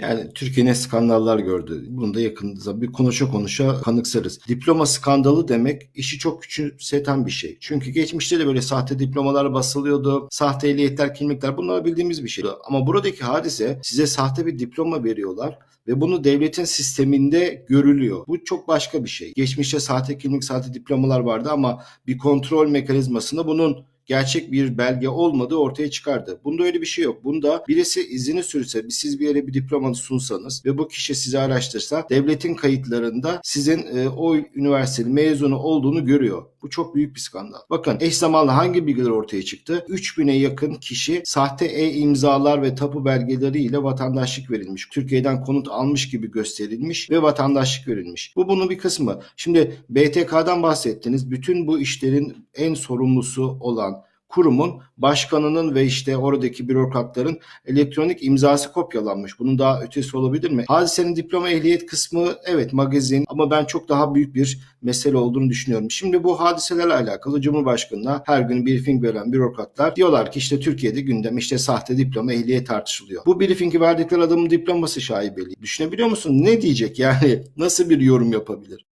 Yani Türkiye ne skandallar gördü. Bunu da yakında bir konuşa konuşa kanıksarız. Diploma skandalı demek işi çok küçümseten bir şey. Çünkü geçmişte de böyle sahte diplomalar basılıyordu. Sahte ehliyetler, kimlikler bunlar bildiğimiz bir şey. Ama buradaki hadise size sahte bir diploma veriyorlar ve bunu devletin sisteminde görülüyor. Bu çok başka bir şey. Geçmişte sahte kimlik, sahte diplomalar vardı ama bir kontrol mekanizmasında bunun gerçek bir belge olmadığı ortaya çıkardı. Bunda öyle bir şey yok. Bunda birisi izini sürse, siz bir yere bir diploma sunsanız ve bu kişi sizi araştırsa devletin kayıtlarında sizin e, o üniversitenin mezunu olduğunu görüyor. Bu çok büyük bir skandal. Bakın eş zamanlı hangi bilgiler ortaya çıktı? 3000'e yakın kişi sahte e-imzalar ve tapu belgeleriyle vatandaşlık verilmiş. Türkiye'den konut almış gibi gösterilmiş ve vatandaşlık verilmiş. Bu bunun bir kısmı. Şimdi BTK'dan bahsettiniz. Bütün bu işlerin en sorumlusu olan kurumun başkanının ve işte oradaki bürokratların elektronik imzası kopyalanmış. Bunun daha ötesi olabilir mi? Hadisenin diploma ehliyet kısmı evet magazin ama ben çok daha büyük bir mesele olduğunu düşünüyorum. Şimdi bu hadiselerle alakalı Cumhurbaşkanı'na her gün briefing veren bürokratlar diyorlar ki işte Türkiye'de gündem işte sahte diploma ehliyet tartışılıyor. Bu briefingi verdikleri adamın diploması şaibeli. Düşünebiliyor musun? Ne diyecek yani? Nasıl bir yorum yapabilir?